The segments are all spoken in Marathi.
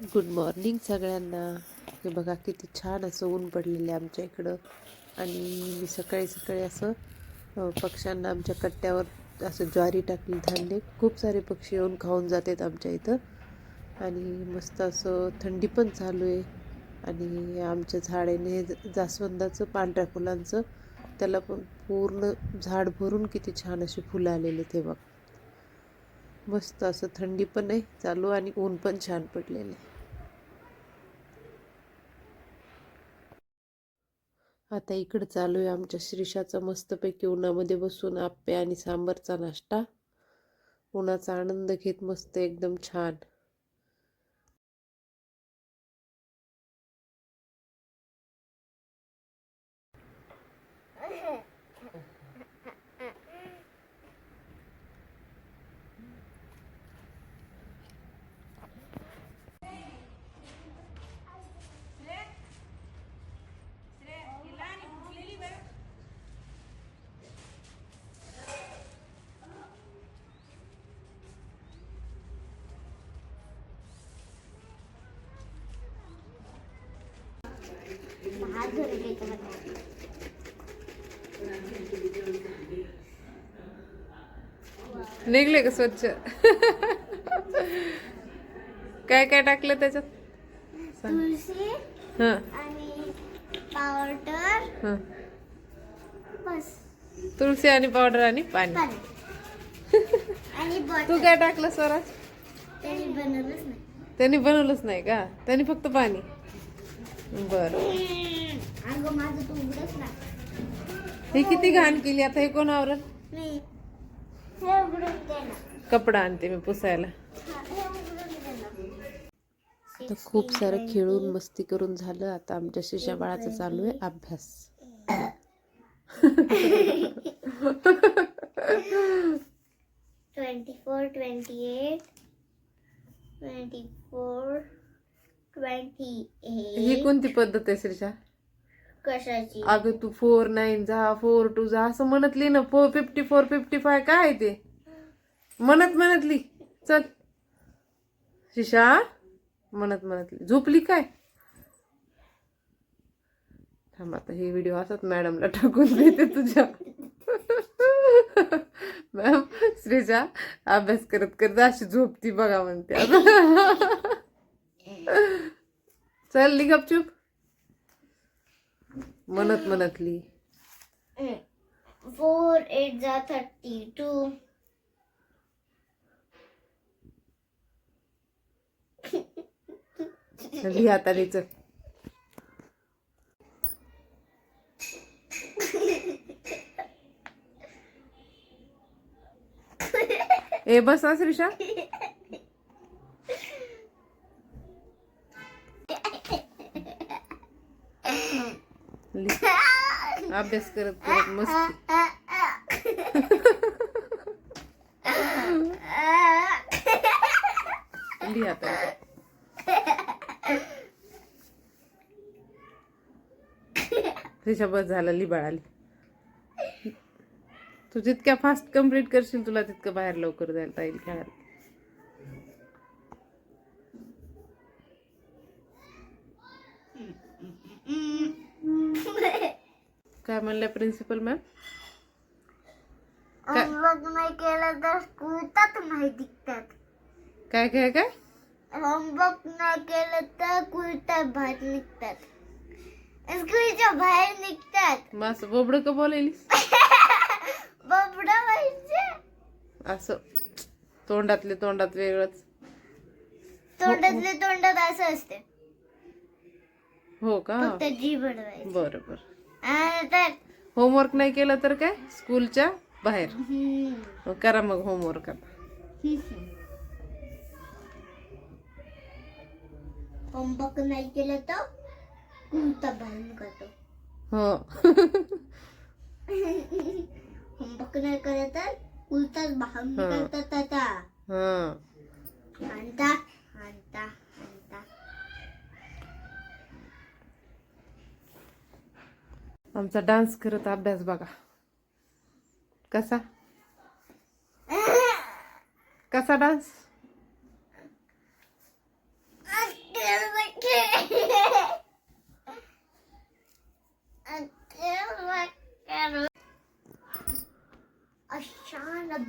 गुड मॉर्निंग सगळ्यांना. हे बघा किती छान असं ऊन पडलेलं आहे आमच्या इकडं. आणि मी सकाळी सकाळी असं पक्ष्यांना आमच्या कट्ट्यावर असं ज्वारी टाकली धान्य. खूप सारे पक्षी येऊन खाऊन जातात आमच्या इथं. आणि मस्त असं थंडी पण चालू आहे. आणि आमच्या झाडाने जास्वंदाचं पांढऱ्या फुलांचं त्याला पण पूर्ण झाड भरून किती छान अशी फुलं आलेले ते बघ. मस्त असं थंडी पण आहे चालू आणि ऊन पण छान पडलेलं आहे. आता इकडं चालू आहे आमच्या श्रीषाचा मस्तपैकी उन्हामध्ये बसून आप्पे आणि सांबारचा नाश्ता. उन्हाचा आनंद घेत मस्त एकदम छान. हात धरून घेतो मला. निघले का स्वच्छ? काय काय टाकलं त्याच्यात? तुळशी हां. आणि पावडर हां. बस. तुळशी आणि पावडर आणि पाणी. तू काय टाकलं स्वराज? त्यांनी बनवलंच नाही का? त्यांनी फक्त पाणी. बरं. अगं माझं तू उघडच ना हे किती घाण केली आता हे कोण हे ना. कपडा आणते मी पुसायला. हा, हे आता खूप सारं खेळून मस्ती करून झालं आता आमच्या शिशा बाळाचा चालू आहे अभ्यास. Twenty four twenty eight twenty four. Twenty ही कोणती पद्धत आहे श्रीषा कशाची? अगं तू फोर नाईन जा फोर टू जा असं म्हणतली ना four fifty four fifty five काय आहे ते? म्हणत म्हणतली चल. शिशा म्हणत म्हणतली झोपली काय? थांब आता हे व्हिडिओ असत मॅडमला टाकून देते तुझ्या. मॅम श्रीजा अभ्यास करत करत अशी झोपती बघा म्हणते. आता. चल ली गपचूप? म्हणत म्हणतली फोर एट जा थर्टी टू. लिही आता ए बस श्रीषा आपली. अभ्यास करत करत मस्त. लिहा तर श्रीषा बस झालं लिबाळाली तू जितक्या फास्ट कंप्लीट करशील तुला तितकं बाहेर लवकर जायला येईल खेळायला. काय म्हणल्या प्रिन्सिपल मॅम? होमवर्क नाही केलं तर कुर्तात नाही दिसतात. काय काय काय? होमवर्क नाही केलं तर कुर्तात बाहेर निघतात? स्कूलच्या बाहेर निघतात. असं बोबडं का बोलायलीस? बाबडा व्हायचे असं तोंडातले तोंडात वेगळंच. तोंडातले तोंडात असं असते. हो का? फक्त जी बरं बरं. होमवर्क नाही केलं तर काय? स्कूलच्या बाहेर. करा मग होमवर्क होमवर्क नाही केलं तर कुर्ता बाहेर निघतो हो. होमवर्क नाही केलं तर कुर्ताच बाहेर निघतात आता. आमचा डान्स करत अभ्यास बघा कसा कसा डान्स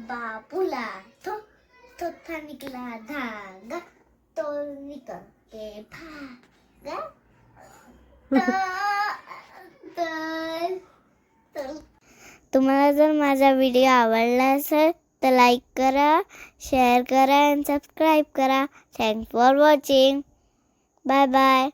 बापूला तो चौथा निकला धागा तो निकल के भागा तुम्हाला जर माझा व्हिडिओ आवडला असेल तर लाईक करा शेअर करा आणि सबस्क्राईब करा. Thanks for watching bye bye